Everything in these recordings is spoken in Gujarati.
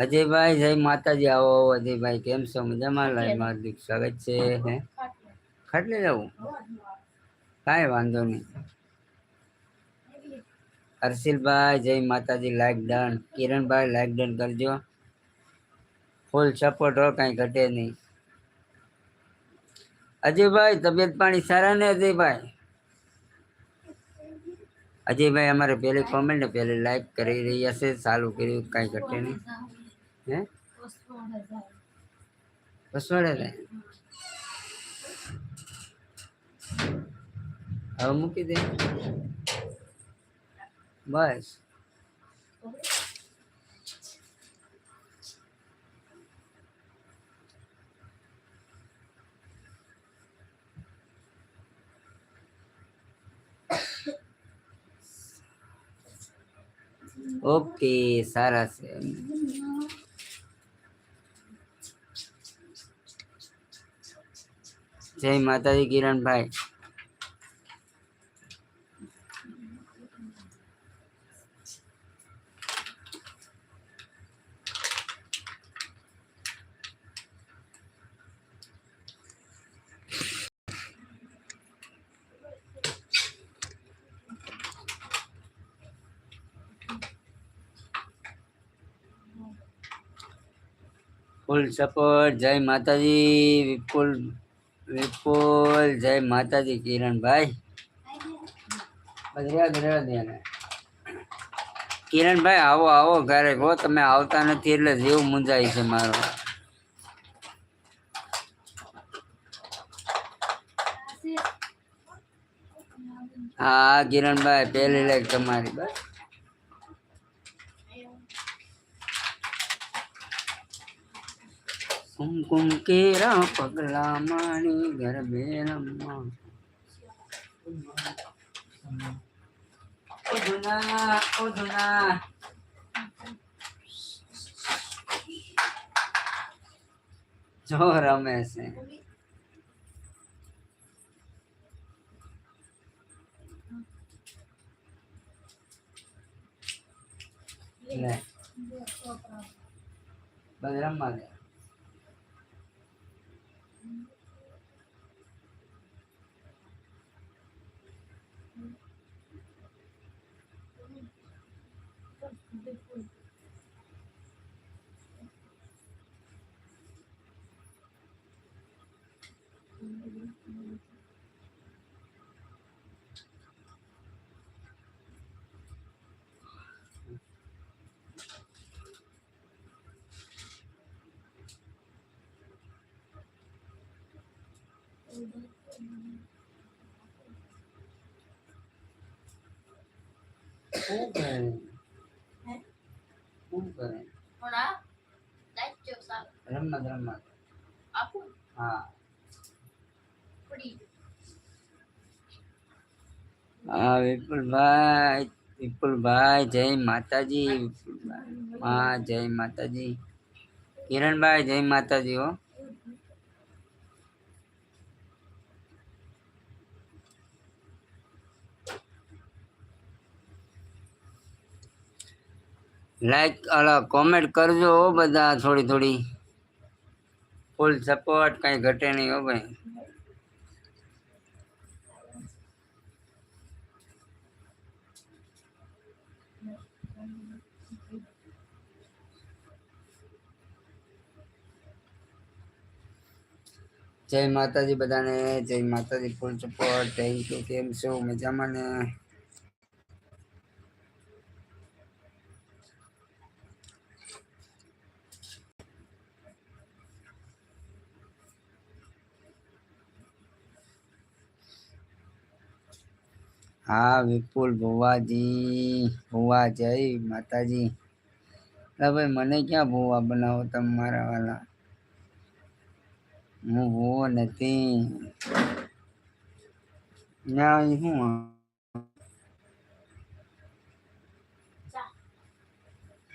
અજયભાઈ જય માતાજી આવો આવો અજયભાઈ કેમ છો? મજામાં? હાર્દિક સ્વાગત છે હે? ખાટલે. જવું કાંઈ વાંધો નહીં. હર્ષિલભાઈ જય માતાજી લાઈક ડન. કિરણભાઈ લાઈક ડન કરજો. ફૂલ સપોર્ટ હો કાંઈ ઘટે નહીં. અજયભાઈ તબિયત પાણી સારા ને અજયભાઈ? અજયભાઈ અમારે પહેલી કોમેન્ટ ને પહેલી લાઈક કરી રહ્યા છે સારું કર્યું કાંઈ ઘટે નહીં. હે? પસવાડે ને હવે મૂકી દે. બસ. ઓકે સારા છે. જય માતાજી કિરણભાઈ. ફૂલ સપોર્ટ જય માતાજી. વિપુલ વિપુલ, જય માતાજી, કિરણભાઈ. કિરણભાઈ, આવો આવો ઘરે. હો, તમે આવતા નથી એટલે જેવું મુંજાય છે મારો. હા, કિરણભાઈ, પહેલી લાઈક તમારી. બસ. કુમકુમ કેરા પગલા માણી ઘર બેરમ્મા ઓ ધુના ઓ ધુના જો રમે છે લે બસ રમવા દે કરે. શું કરે રમત રમત. હા. હા વિપુલભાઈ વિપુલભાઈ જય માતાજી. વિપુલભાઈ હા જય માતાજી. કિરણભાઈ જય માતાજી હો. લાઈક અલા કોમેન્ટ કરજો હો બધા થોડી થોડી. ફૂલ સપોર્ટ કંઈ ઘટે નહીં હો ભાઈ. જય માતાજી બધાને, જય માતાજી ફૂલ સપોર્ટ થેન્ક યુ કેમ છો? મજામાં ને? હા વિપુલ ભુવાજી ભુવા જય માતાજી. લા ભાઈ મને ક્યાં ભુવા બનાવો તમારા મારા વાલા? હું ભુવો નથી. ના શું?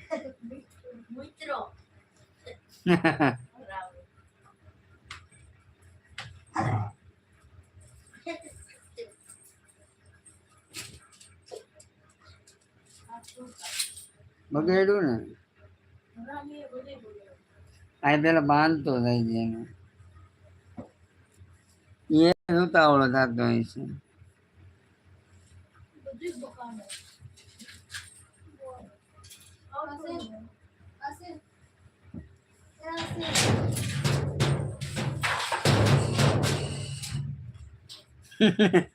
મિત્રો. બગડ્યું ને? આ પેલા બાંધતો થઈ જાય એને. એ ઉતાવળો થતો હોય છે.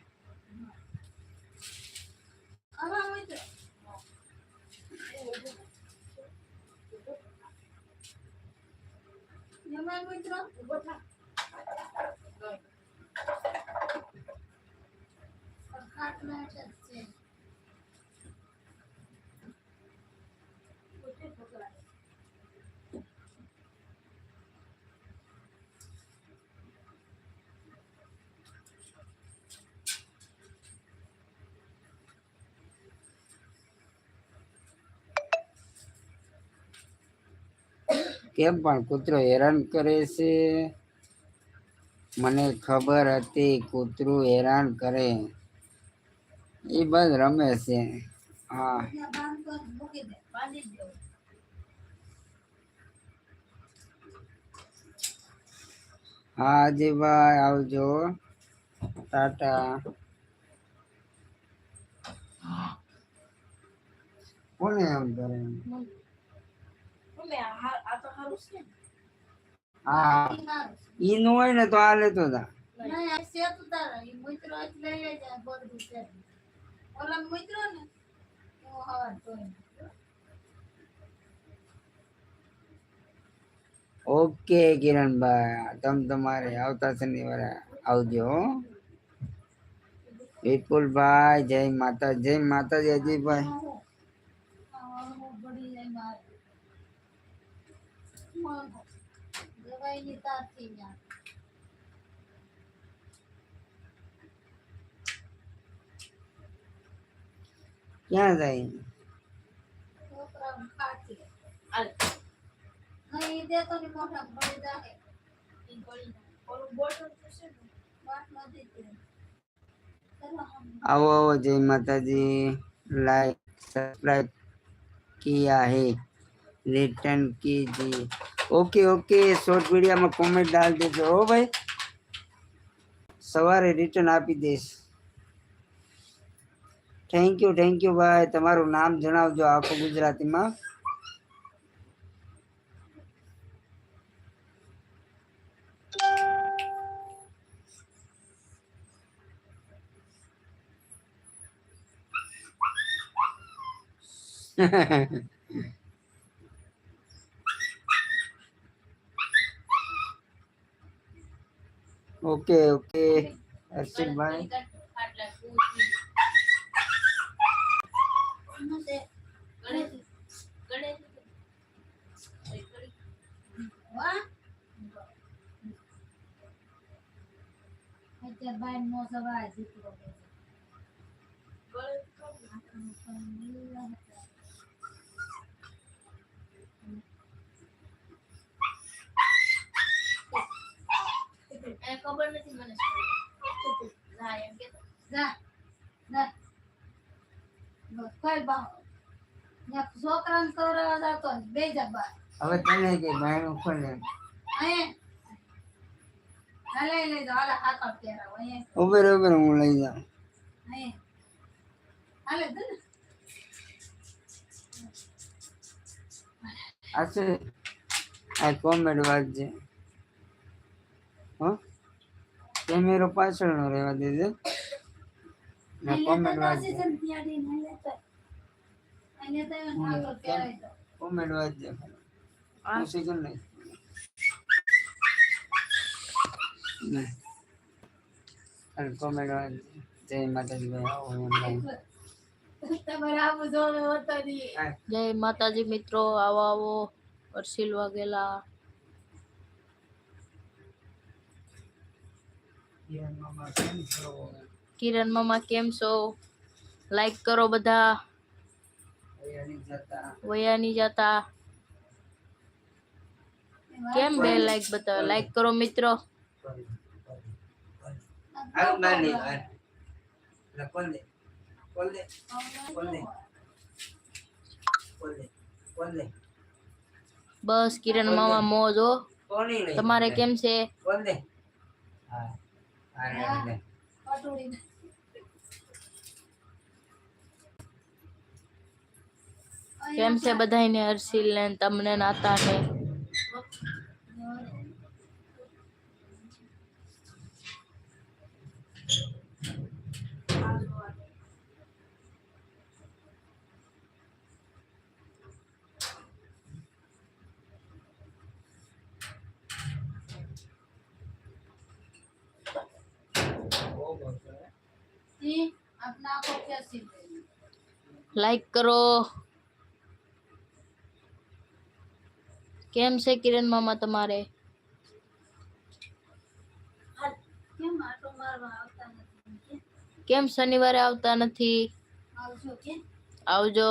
આમાં ઊભો થા ગઈ. પોતે કેમ પણ કૂતરો હેરાન કરે છે? મને ખબર હતી કૂતરું હેરાન કરે. એ બસ રમે છે. હા. બાંધી હા અજીભાઈ આવજો. ટાટા. કોને એમ કરે? મમ્મી આ હા- આ તો સારું છે ને? હા ઈ નું હોય ને તો આ લેતો તા ઓકે કિરણભાઈ તમે તમારે આવતા શનિવારે આવજો હો. વિપુલભાઈ જય માતા જય માતાજી અજીભાઈ Kainita मत जय माता जी लाइक सब्सक्राइब किया है. रिटर्न कीजिए. ओके ओके शोर्ट विडिया में कॉमेंट डाल दे हो भाई सवार रिटर्न आपी देश थैंक यू थैंक यू भाई तरह नाम जनजो आप गुजराती में Ha ha ha. આટલા કૂતરી. એનું તે ગળે- ગળે- એ ગળી. વાહ અત્યારે બાઈ નો સવાય દીકરો કે છે. ગળે તો આપણને પણ મિલવા હતા. એને ખબર નથી મને એમ. જા જા. કઈ બા. ને છોકરાને કવરાવા જતો બે જા બા. હવે તને ખોલે અહીંયા. હાલે લઈ જાઓ. હાલે હાથ પહેરાવો ઉભેર ઉભેર હું લઈ જાઉં. હાલે દે આ છે આ કોમેડ વાંચજે. હો? કેમેરો પાછળનો રહેવા દેજે. ને કોમેડ વાંચજે. કોમેન્ટ વાંચજે. હું. શીખું નહીં. નહીં. અને કોમેન્ટ વાંચજે. જય માતાજી ભાઈ. જય માતાજી મિત્રો આવો આવો. અર્શિલ વાઘેલા. કિરણ મામા કેમ છો? લાઈક કરો બધા. વયા વયાની જતા. કેમ બે લાઈક બતાવો? લાઈક કરો મિત્રો. હાલ માની હાલ. લે, કોલ દે કોલ દે કોલ દે કોલ દે કોલ દે. બસ કિરણ મામા મોજ હો. તમારે કેમ છે? હા. કેમ છે બધાયને હર્ષિલ ને તમને નાતા ને अपना को कैसे देना લાઈક કરો કેમ છે કિરણ મામા તમારે કેમ આટો મારવા આવતા નથી કેમ શનિવારે આવતા નથી આવશો કે આવજો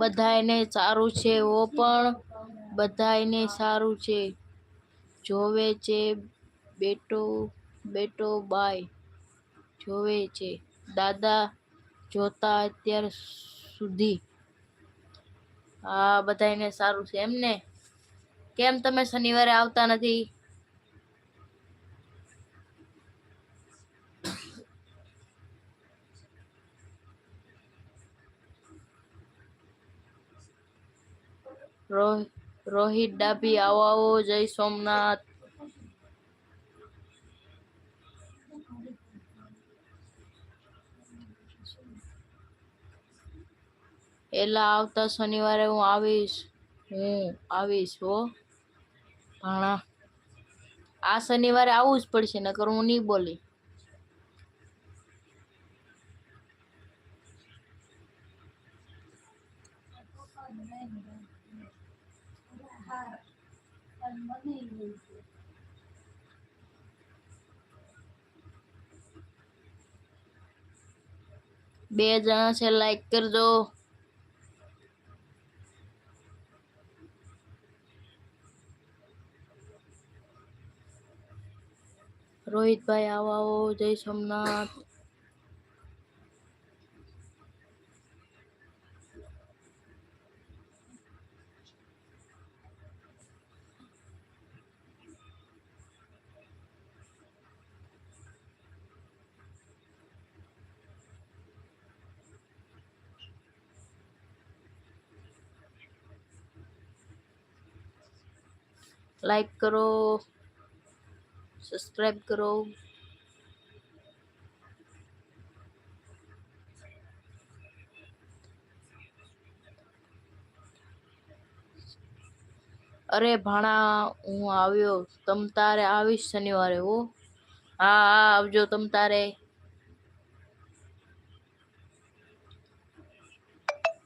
બધાયને સારું છે, ઓ પણ બધાયને સારું છે. જોવે છે, બેટો બેટો બાય, જોવે છે. દાદા જોતા અત્યાર સુધી. હા બધાયને સારું છે એમને. કેમ તમે શનિવારે આવતા નથી? રોહ- રોહિત ડાભી, આવો આવો, જય સોમનાથ. એલા આવતા શનિવારે હું આવીશ હું આવીશ, હો. ભાણા. આ શનિવારે આવવું જ પડશે, નકર હું નહીં બોલી. બે જણા છે લાઈક કરજો. રોહિતભાઈ આવો આવો જય સોમનાથ. લાઈક કરો સબસ્ક્રાઇબ કરો અરે ભાણા હું આવ્યો તમ તારે આવીશ શનિવારે હો હા હા આવજો તમ તારે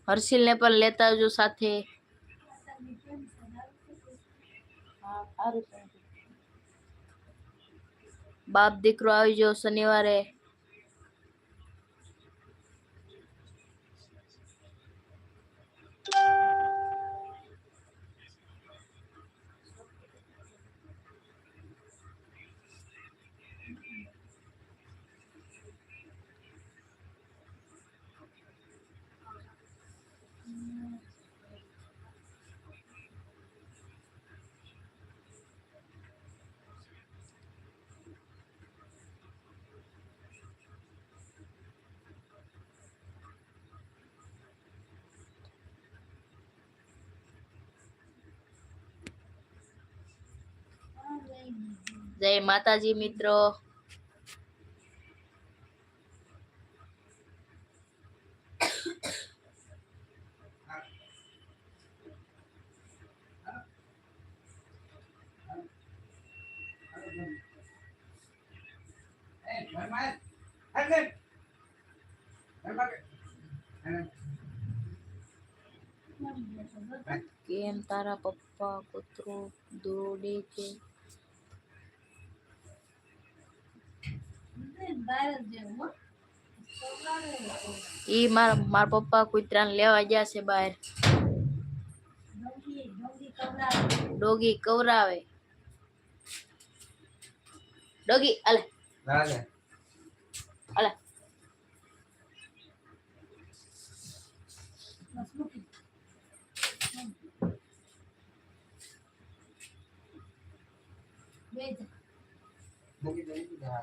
હર્ષિલ ને પણ લેતા આવજો સાથે હા સારું છે બાપ દીકરો આવી જાવ શનિવારે. જય માતાજી મિત્રો કેમ તારા પપ્પા કૂતરો દોડે છે બહાર જ જેવું હો. ઈ માર મારા પપ્પા કૂતરાને લેવા ગયા છે બહાર. ડોગી કવરાવે. ડોગી અલે અલે બસ મૂકી. બે જા. મૂકી દે, મૂકી દે, હા. આટલે જ આવું. જા. રહેવા દે, હા. થોડીક જોડી જાય, રહેવા દે. તમે ખાટલે જ રહો. મૂકી આવો. બે. બંધાઈ છે કંઈ ખાઈ નહીં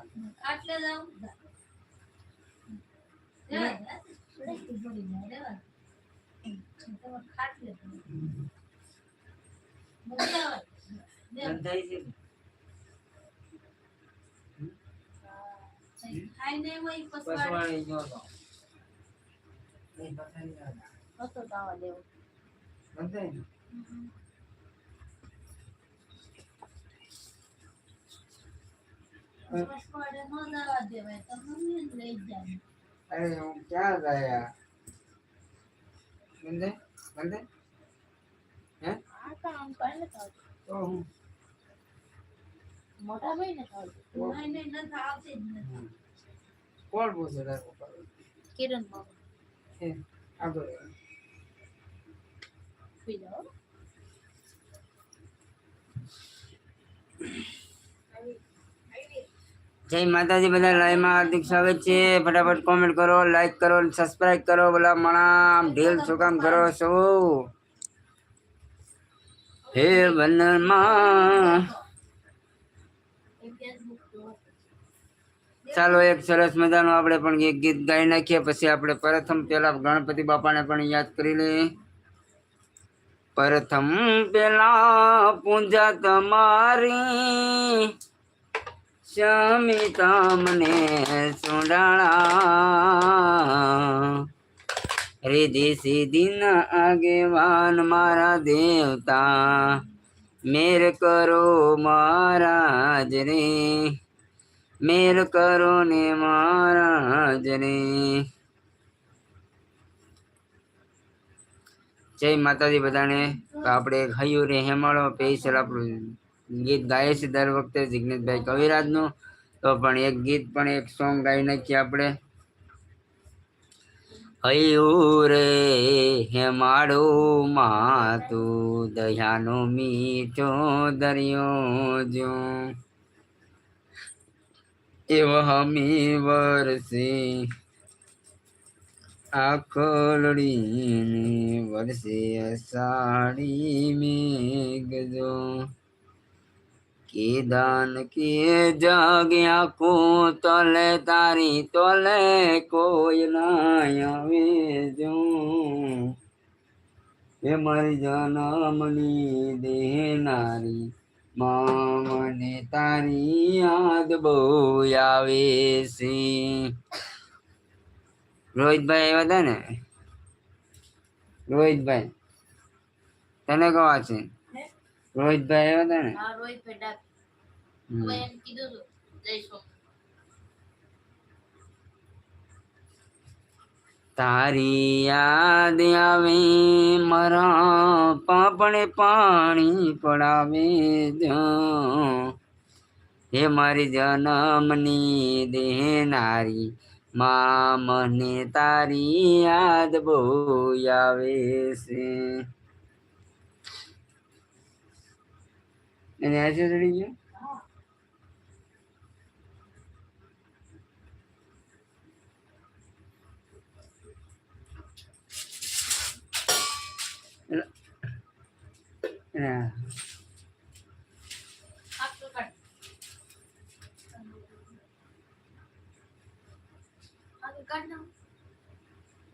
હોય પસવાડે. પસવાળી ગયો તો તો. તાવા દેવો બંધાઈ અરે હું ક્યાં ગયા? બંધે? બંધે? હે? ને તો હું? મોટા ભાઈ ને થાવતું નહીં નહીં નથી આવતી જ નથી. કોણ પપ્પા કિરણ બાબા હે. આગળ પી જાઓ જય માતાજી, બધા લાઈવમાં હાર્દિક સ્વાગત છે. ફટાફટ કોમેન્ટ કરો લાઈક કરો સબસ્ક્રાઇબ કરો. બોલા મણા ઢીલ કામ કરો છો? હે એ ચાલો, એક સરસ મજાનું આપણે પણ એક ગીત ગાઈ નાખીએ. પછી આપણે પ્રથમ પેલા ગણપતિ બાપાને પણ યાદ કરી લઈએ. પ્રથમ પેલા પૂજા તમારી. શમિતા તમને સુડાણા હૃદય સીધી ના આગેવાન મારા દેવતા મેર કરો મહારાજ રે મેર કરો ને મહારાજ રે જય માતાજી બધાને આપણે હૈયું રે, હેમાળો સ્પેશિયલ આપણું ગીત ગાઈએ છીએ દર વખતે જિગ્નેશભાઈ કવિરાજનું. તો પણ એક ગીત પણ એક સોંગ ગાઈ નાખીએ આપણે. હૈયું રે હેમાળો માતું દયાનો મીઠો દરિયો જો એવ હમી વરસે આખોલડી વરસે સાડી મેઘજો. કે દાન કે જાગ્યા કો તલે, તારી તલે કોઈ ના આવે જો એ મારી જનમની દેનારી મને તારી યાદ બહુ આવે છે. રોહિતભાઈ આવ્યા હતા ને રોહિતભાઈ, તને કવા છે? રોહિતભાઈ આવ્યા હતા ને? હા રોહિત પેડા મેં કીધું હતું જઈશું. તારી યાદ આવે મારા પાપણે પાણી પડાવે જો. હે મારી જન્મની દેનારી મા મને તારી યાદ બહુ આવે છે. એને આજે ચડી ગયો.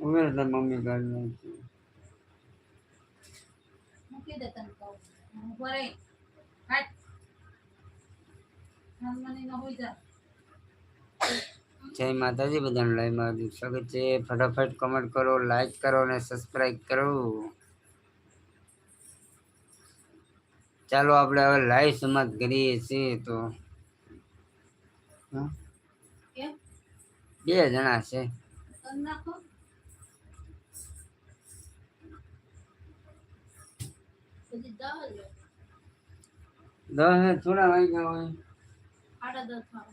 ઉમેર મમ્મી ગાડી તને કહું. ઊભો રહી. હાટ. હનુમાની નો હોઈ જા જય માતાજી બધાને લાઈવમાં સ્વાગત છે. ફટાફટ કમેન્ટ કરો લાઈક કરો અને સબસ્ક્રાઈબ કરો. ચાલો આપણે હવે લાઈવ સમાજ કરીએ છીએ તો. હં? બે જણા છે. દસ થોડા વાગ્યા હોય. સાડા દસમાં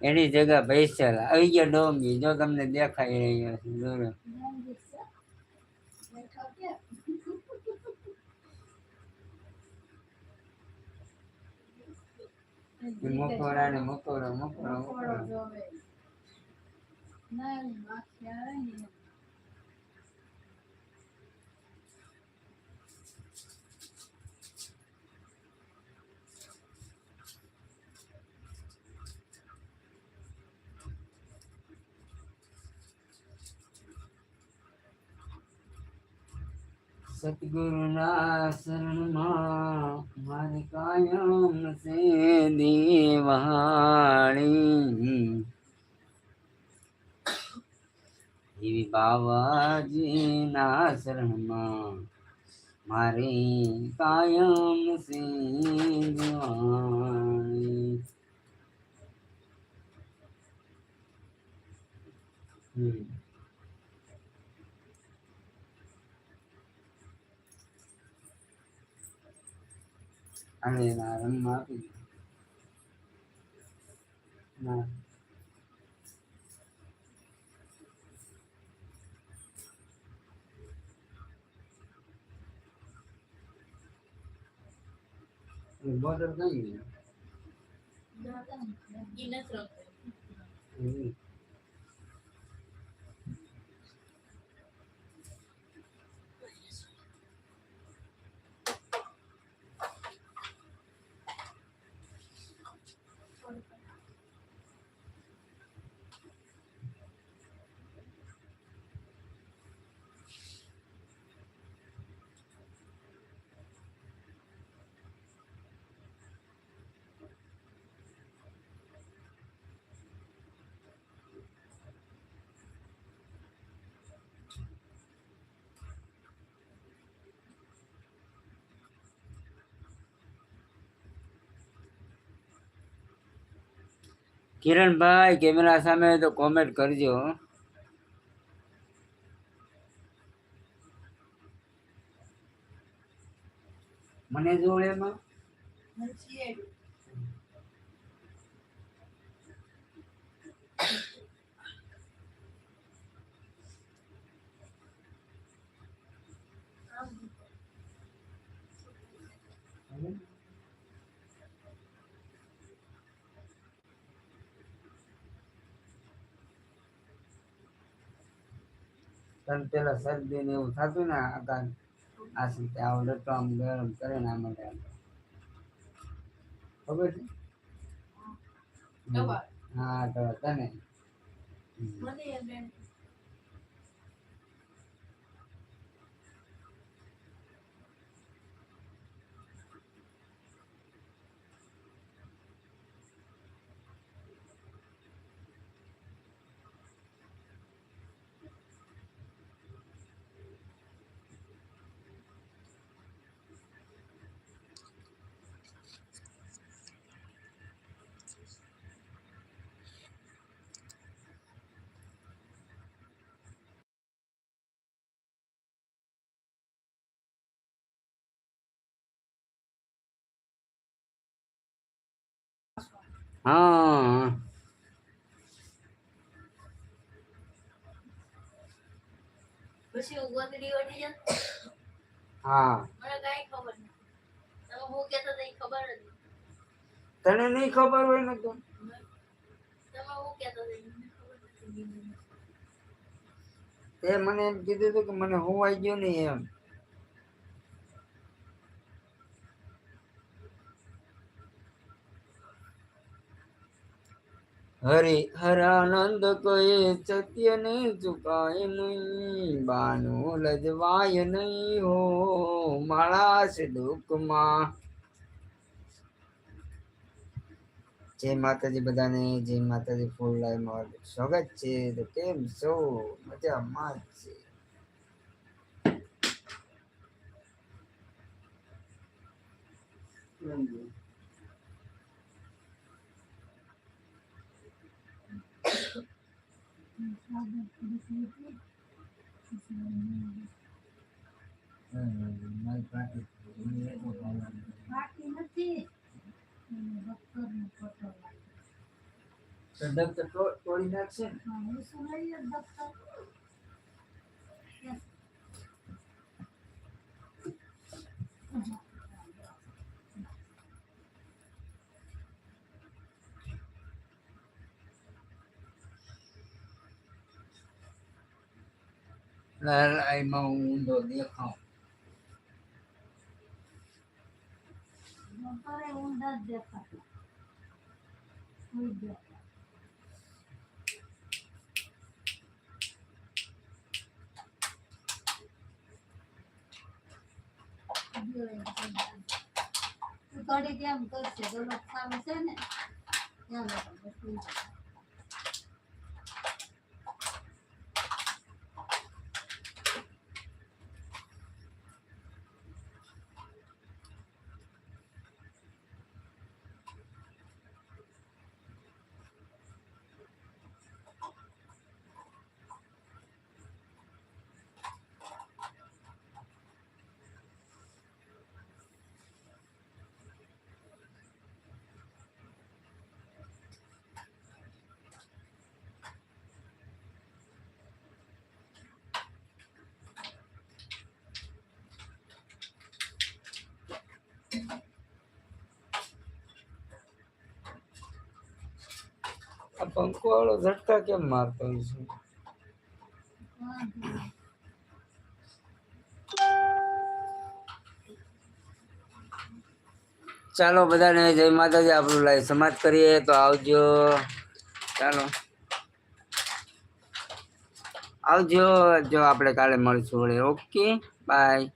એની જગ્યા પૈસા આવી ગયો ડોંગી. જો તમને દેખાઈ રહ્યો છે જોરો. એ મકોડા ને મકોડો મકોડો મકોડો ના માખી આવે ને સતગુરુના શરણમાં મારી કાયમ સે દેવાણી એવી બાવાજીના શરણમાં મારી કાયમ સે દેવાણી હમ અને એના રંગમાં આપી દીધું. ના બોર્ડર કઈ કિરણભાઈ કેમેરા સામે તો કોમેન્ટ કરજો. મને જોડે એમાં તને પેલા શરદી ને એવું થતું ને આકાર આ રીતે આવો લટો આમ ગરમ કરે ને આ માટે ખબર છે? હા તો તને. હા પછી હું ગોદડી વળી હા. મને કાંઈ ખબર નથી. તમે હું કહેતા હતા ખબર જ તને નહીં ખબર હોય ને તો? તમે હું કહેતા તે મને એમ કીધું હતું કે મને હું આવી ગયો નહીં એમ. હરિ હરાનંદ કહે સત્ય ને ચુકાય નહીં, બાનું લજવાય નહીં હો માળા છે દુઃખમાં. જય માતાજી બધાને, જય માતાજી ફૂલ લાઈવમાં સ્વાગત છે. તો કેમ છો? મજામાં છે. બાકી નથી તો તોડી નાખશે ને? ડોક્ટર એમાં ઊંધો દેખાવ ગયા કેમ કરશે ગલત સારું છે ને ત્યાં આ પંખો વાળો ઝટકા કેમ મારતો છે? ચાલો બધાને જય માતાજી, આપણું લાઈવ સમાજ કરીએ. તો આવજો. ચાલો. આવજો. જો આપણે કાલે મળીશું ઓકે. બાય.